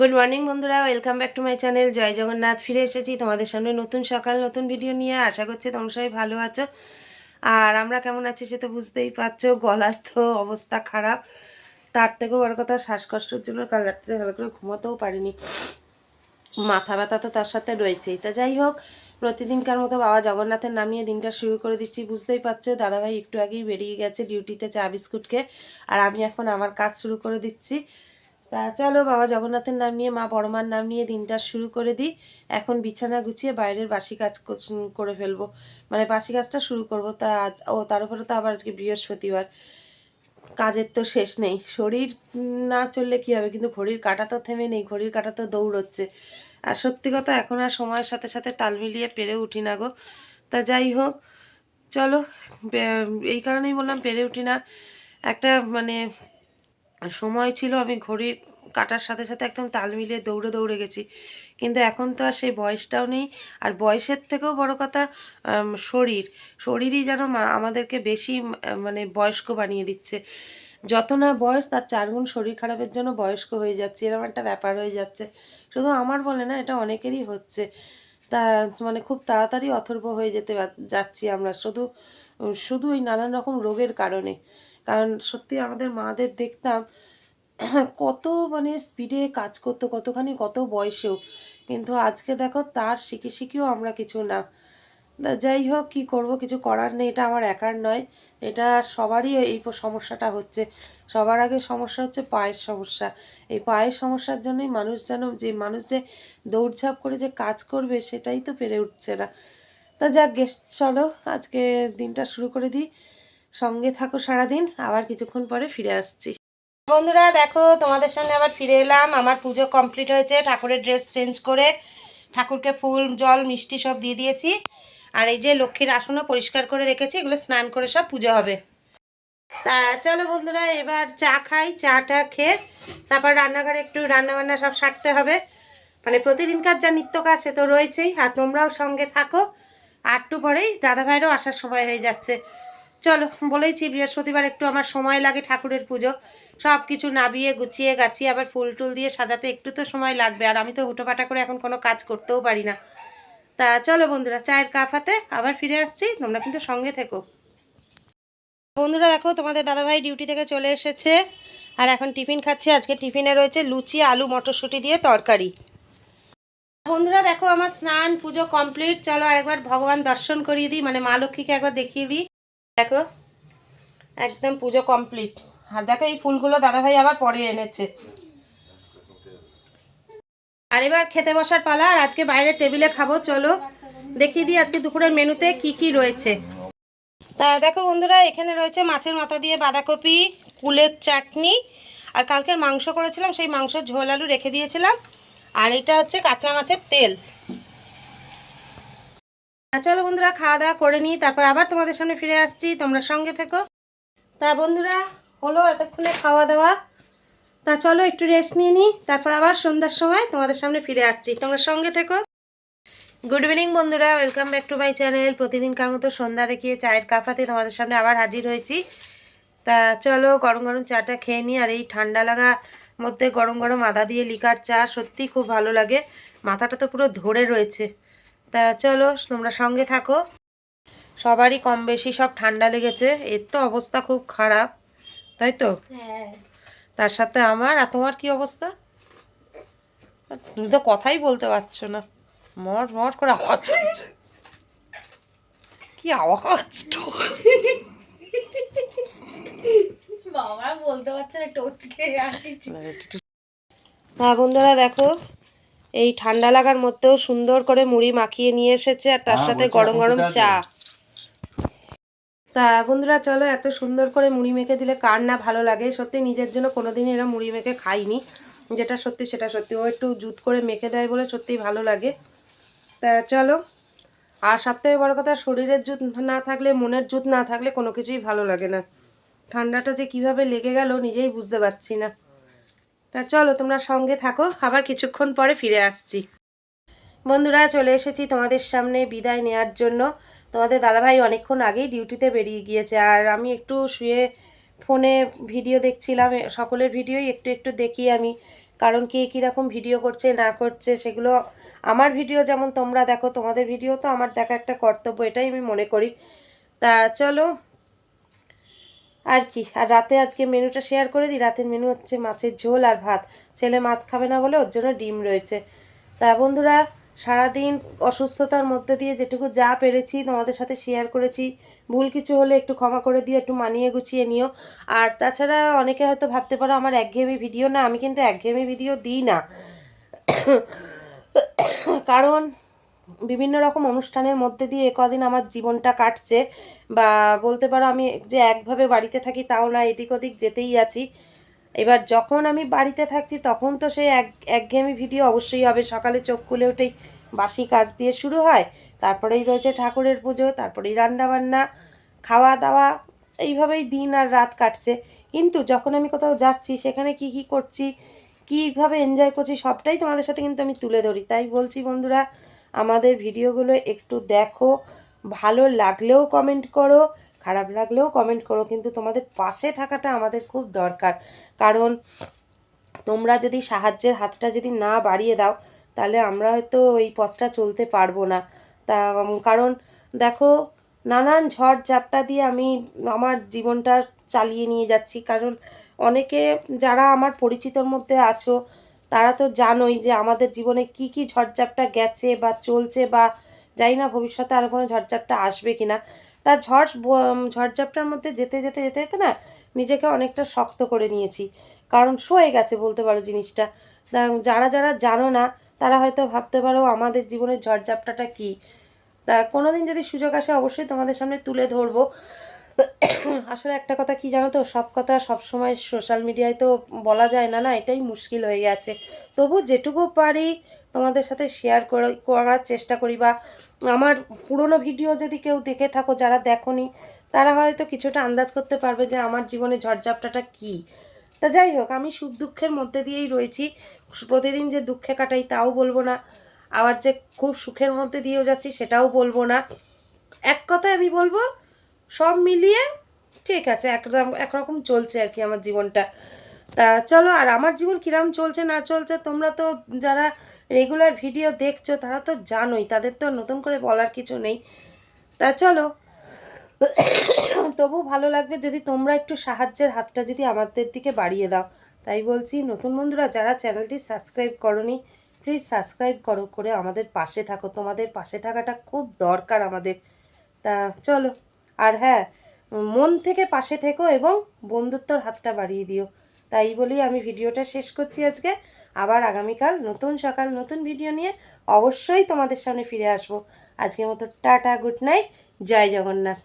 Good morning বন্ধুরা। Welcome back to my channel জয় জগন্নাথ ফিরে এসেছি তোমাদের সামনে নতুন সকাল, নতুন ভিডিও নিয়ে। আশা করছি তোমরা সবাই ভালো আছো। আর আমরা কেমন আছি সে তো বুঝতেই পারছ, গলার তো অবস্থা খারাপ। তার থেকেও বড় কথা, শ্বাসকষ্টের জন্য কাল রাত্রে ভালো করে ঘুমাতেও পারিনি। মাথা ব্যথা তো তার সাথে রয়েছেই। তা যাই হোক, প্রতিদিনকার মতো বাবা জগন্নাথের নামিয়ে দিনটা শুরু করে দিচ্ছি। বুঝতেই পারছ, দাদাভাই একটু আগেই বেরিয়ে গেছে ডিউটিতে চা বিস্কুটকে আর আমি এখন আমার কাজ শুরু করে দিচ্ছি। তা চলো বাবা, জগন্নাথের নাম নিয়ে, মা বড়মার নাম নিয়ে দিনটা শুরু করে দিই। এখন বিছানা গুছিয়ে বাইরের বাসি কাজ কর- ফেলব। মানে বাসি কাজটা শুরু করব, তা ও তার উপরে তো আবার আজকে বৃহস্পতিবার। কাজের তো শেষ নেই। শরীর না চললে কি হবে? কিন্তু ঘড়ির কাঁটা তো থেমে নেই, ঘড়ির কাঁটা তো দৌড়চ্ছে। আর সত্যি কথা, এখন আর সময়ের সাথে সাথে তাল মিলিয়ে পেরে উঠি না গো। তা যাই হোক, চলো এই কারণেই বললাম পেরে উঠি না। একটা মানে সময় ছিল, আমি ঘড়ির কাটার সাথে সাথে একদম তাল মিলিয়ে দৌড়ে দৌড়ে গেছি। কিন্তু এখন তো আর সেই বয়সটাও নেই। আর বয়সের থেকেও বড় কথা শরীর। শরীরই যেন আমাদেরকে বেশি মানে বয়স্ক বানিয়ে দিচ্ছে। যত না বয়স, তার চারগুণ শরীর খারাপের জন্য বয়স্ক হয়ে যাচ্ছে। এরকম একটা ব্যাপার হয়ে যাচ্ছে। শুধু আমার বলে না, এটা অনেকেরই হচ্ছে। তা মানে খুব তাড়াতাড়ি অথর্ব হয়ে যেতে যাচ্ছি আমরা। শুধু শুধু ওই নানান রকম রোগের কারণে। কারণ সত্যি আমাদের মাদের দেখতাম কত মানে স্পিডে কাজ করতো, কতখানি, কত বয়সেও। কিন্তু আজকে দেখো তার শিখে শিখেও আমরা কিছু না। যাই হোক, কি করব, কিছু করার নেই, এটা আমার একার নয়। এটা সবারই এই সমস্যাটা হচ্ছে। সবার আগে সমস্যা হচ্ছে পায়ের সমস্যা। এই পায়ের সমস্যার জন্যই মানুষ যেন, যে মানুষ যে দৌড়ঝাঁপ করে যে কাজ করবে, সেটাই তো পেরে উঠছে না। তা যাক গেস্ট চলো আজকে দিনটা শুরু করে দিই। সঙ্গে থাকো সারাদিন, আবার কিছুক্ষণ পরে ফিরে আসছি। বন্ধুরা, দেখো, তোমাদের সামনে আবার ফিরে এলাম। আমার পুজো কমপ্লিট হয়েছে, ঠাকুরের ড্রেস চেঞ্জ করে ঠাকুরকে ফুল, জল, মিষ্টি সব দিয়ে দিয়েছি। আর এই যে লক্ষ্মীর আসনও পরিষ্কার করে রেখেছি, এগুলো স্নান করে সব পুজো হবে। তা চলো বন্ধুরা, এবার চা খাই, চাটা খেয়ে তারপর রান্নাঘরে একটু রান্নাবান্না সব সারতে হবে। মানে প্রতিদিনকার যা নিত্য কাজ সে তো রয়েছেই, আর তোমরাও সঙ্গে থাকো। একটু পরেই দাদাভাইয়েরও আসার সময় হয়ে যাচ্ছে। চলো, বলেইছি বৃহস্পতিবার একটু আমার সময় লাগে ঠাকুরের পুজো। সব কিছু নাবিয়ে গুছিয়ে গাছিয়ে আবার ফুল টুল দিয়ে সাজাতে একটু তো সময় লাগবে। আর আমি তো হুটোপাটা করে এখন কোনো কাজ করতেও পারি না। তা চলো বন্ধুরা, চায়ের কাপ হাতে আবার ফিরে আসছি। তোমরা কিন্তু সঙ্গে থেকো। বন্ধুরা দেখো, তোমাদের দাদাভাই ডিউটি থেকে চলে এসেছে। আর এখন টিফিন খাচ্ছি। আজকে টিফিনে রয়েছে লুচি, আলু, মটরশুঁটি দিয়ে তরকারি। বন্ধুরা দেখো, আমার স্নান, পুজো কমপ্লিট। চলো আরেকবার ভগবান দর্শন করিয়ে দিই মানে মা লক্ষ্মীকে একবার দেখিয়ে দিই। দেখো, একদম পুজো কমপ্লিট আর দেখো, এই ফুলগুলো দাদাভাই আবার পরে এনেছে। আর এবার খেতে বসার পালা, আর আজকে বাইরে টেবিলে খাব, চলো। দেখিয়ে দিই আজকে দুপুরের মেনুতে কি কি রয়েছে। তা দেখো বন্ধুরা, এখানে রয়েছে মাছের মাথা দিয়ে বাঁধাকপি, কুলের চাটনি, আর কালকের মাংস করেছিলাম, সেই মাংস ঝোল আলু রেখে দিয়েছিলাম। আর এটা হচ্ছে কাতলা মাছের তেল। চলো বন্ধুরা, খাওয়া দাওয়া করে নিই, তারপর আবার তোমাদের সামনে ফিরে আসছি, তোমরা সঙ্গে থেকো। তা বন্ধুরা, হলো এতক্ষণে খাওয়া দাওয়া। তা চলো একটু রেস্ট নিয়ে নিই, তারপর আবার সন্ধ্যার সময় তোমাদের সামনে ফিরে আসছি। তোমরা সঙ্গে থেকো। গুড ইভিনিং বন্ধুরা welcome back to my channel প্রতিদিনকার মতো সন্ধ্যা দেখিয়ে চায়ের কাপাতে তোমাদের সামনে আবার হাজির হয়েছি। তা চলো গরম গরম চাটা খেয়ে নিই, আর এই ঠান্ডা লাগা মধ্যে গরম গরম আদা দিয়ে লিকার চা সত্যি খুব ভালো লাগে। মাথাটা তো পুরো ধরে রয়েছে। তা চলো তোমরা সঙ্গে থাকো। সবারই কম বেশি সব ঠান্ডা লেগেছে। এর তো অবস্থা খুব খারাপ তাই তো? তার সাথে আমার আর তোমার কি অবস্থা? তুমি তো কথাই বলতে পারছ না। মট মট করে আওয়াজ হচ্ছে। কি আওয়াজ? বাবা বলতে পারছে না টোস্ট খেয়ে হ্যাঁ বন্ধুরা দেখো এই ঠান্ডা লাগার মধ্যেও সুন্দর করে মুড়ি মাখিয়ে নিয়ে এসেছে আর তার হ্যাঁ, সাথে গরম গরম চা? তা বন্ধুরা চলো এত সুন্দর করে মুড়ি মেখে দিলে কার না ভালো লাগে। সত্যি নিজের জন্য কোনোদিন এরা মুড়ি মেখে খাইনি। যেটা সত্যি সেটা সত্যি। ও একটু জুত করে মেখে দেয় বলে সত্যিই ভালো লাগে। তা চলো আর সব থেকে বড় কথা শরীরের জুত না থাকলে মনের জুত না থাকলে কোনো কিছুই ভালো লাগে না। ঠান্ডাটা যে কীভাবে লেগে গেল নিজেই বুঝতে পারছি না। তা চলো, তোমরা সঙ্গে থাকো, আবার কিছুক্ষণ পরে ফিরে আসছি। বন্ধুরা, চলে এসেছি তোমাদের সামনে বিদায় নেওয়ার জন্য। তোমাদের দাদাভাই অনেকক্ষণ আগেই ডিউটিতে বেরিয়ে গিয়েছে, আর আমি একটু শুয়ে ফোনে ভিডিও দেখছিলাম সকলের ভিডিওই একটু একটু দেখি আমি, কারণ কে কীরকম ভিডিও করছে, না করছে, সেগুলো আমার ভিডিও যেমন তোমরা দেখো, তোমাদের ভিডিও তো আমার দেখা একটা কর্তব্য, এটাই আমি মনে করি। তা চলো আর কি, আর রাতে আজকে মেনুটা শেয়ার করে দিই। রাতের মেনু হচ্ছে মাছের ঝোল আর ভাত। ছেলে মাছ খাবে না বলে ওর জন্য ডিম রয়েছে। তা বন্ধুরা, সারাদিন অসুস্থতার মধ্যে দিয়ে যেটুকু যা পেরেছি তোমাদের সাথে শেয়ার করেছি। ভুল কিছু হলে একটু ক্ষমা করে দিয়ে একটু মানিয়ে গুছিয়ে নিও। আর তাছাড়া অনেকে হয়তো ভাবতে পারো আমার একঘেয়েমি ভিডিও না, আমি কিন্তু একঘেয়েমি ভিডিও দিই না। কারণ বিভিন্ন রকম অনুষ্ঠানের মধ্যে দিয়ে কদিন আমার জীবনটা কাটছে। বা বলতে পারো আমি যে একভাবে বাড়িতে থাকি তাও না, এদিক ওদিক যেতেই আছি। এবার যখন আমি বাড়িতে থাকছি তখন তো সেই এক, একঘেয়েমি ভিডিও অবশ্যই হবে। সকালে চোখ খুলে উঠেই বাসি কাজ দিয়ে শুরু হয়। তারপরেই রয়েছে ঠাকুরের পুজো, তারপরেই রান্নাবান্না খাওয়া দাওয়া এইভাবেই দিন আর রাত কাটছে। কিন্তু যখন আমি কোথাও যাচ্ছি, সেখানে কি কি করছি, কীভাবে এনজয় করছি, সবটাই তোমাদের সাথে কিন্তু আমি তুলে ধরি। তাই বলছি বন্ধুরা আমাদের ভিডিওগুলো একটু দেখো। ভালো লাগলেও কমেন্ট করো, খারাপ লাগলেও কমেন্ট করো, কিন্তু তোমাদের পাশে থাকাটা আমাদের খুব দরকার। কারণ তোমরা যদি সাহায্যের হাতটা যদি না বাড়িয়ে দাও, তাহলে আমরা হয়তো এই পথটা চলতে পারব না। তা কারণ দেখো, নানান ঝড় ঝাপটা দিয়ে আমি আমার জীবনটা চালিয়ে নিয়ে যাচ্ছি। কারণ অনেকে যারা আমার পরিচিতর মধ্যে আছো তারা তো জানোই যে আমাদের জীবনে কি কি ঝড়ঝাপটা গেছে বা চলছে বা জানি না ভবিষ্যতে আরও কোনো ঝড়ঝাপটা আসবে কি না তা ঝড় ঝড়ঝাপটার মধ্যে যেতে যেতে যেতে যেতে না নিজেকে অনেকটা শক্ত করে নিয়েছি। কারণ সয়ে গেছে বলতে পারো জিনিসটা। যারা যারা জানো না, তারা হয়তো ভাবতে পারো আমাদের জীবনের ঝড়ঝাপটাটা কী। তা কোনোদিন যদি সুযোগ আসে অবশ্যই তোমাদের সামনে তুলে ধরবো। আসলে একটা কথা কি জানো তো? সব কথা সব সময় সোশ্যাল মিডিয়ায় তো বলা যায় না না? এটাই মুশকিল হয়ে গেছে। তবু যেটুকু পারি তোমাদের সাথে শেয়ার করে, করার চেষ্টা করি বা আমার পুরনো ভিডিও যদি কেউ দেখে থাকো, যারা দেখোনি, তারা হয়তো কিছুটা আন্দাজ করতে পারবে যে আমার জীবনে ঝড়ঝাপটাটা কী। তা যাই হোক, আমি সুখ দুঃখের মধ্যে দিয়েই রয়েছি। প্রতিদিন যে দুঃখে কাটাই তাও বলব না। আবার যে খুব সুখের মধ্যে দিয়েও যাচ্ছি, সেটাও বলব না। এক কথায় আমি বলব সব মিলিয়ে ঠিক আছে একরকম একরকম চলছে আর কি আমার জীবনটা। তা চলো, আর আমার জীবন কিরম চলছে না চলছে, তোমরা তো যারা রেগুলার ভিডিও দেখছ, তারা তো জানোই, তাদের তো নতুন করে বলার কিছু নেই। তা চলো তবু ভালো লাগবে যদি তোমরা একটু সাহায্যের হাতটা যদি আমাদের দিকে বাড়িয়ে দাও। তাই বলছি, নতুন বন্ধুরা, যারা চ্যানেলটি সাবস্ক্রাইব করনি প্লিজ সাবস্ক্রাইব করো, করে আমাদের পাশে থাকো। তোমাদের পাশে থাকাটা খুব দরকার আমাদের। তা চলো। আর হ্যাঁ মন থেকে পাশে থেকো এবং বন্ধুত্বর হাতটা বাড়িয়ে দিও। তাই বলেই আমি ভিডিওটা শেষ করছি আজকে। আবার আগামীকাল নতুন সকাল, নতুন ভিডিও নিয়ে অবশ্যই তোমাদের সামনে ফিরে আসব। আজকের মতো টাটা, গুড নাইট, জয় জগন্নাথ।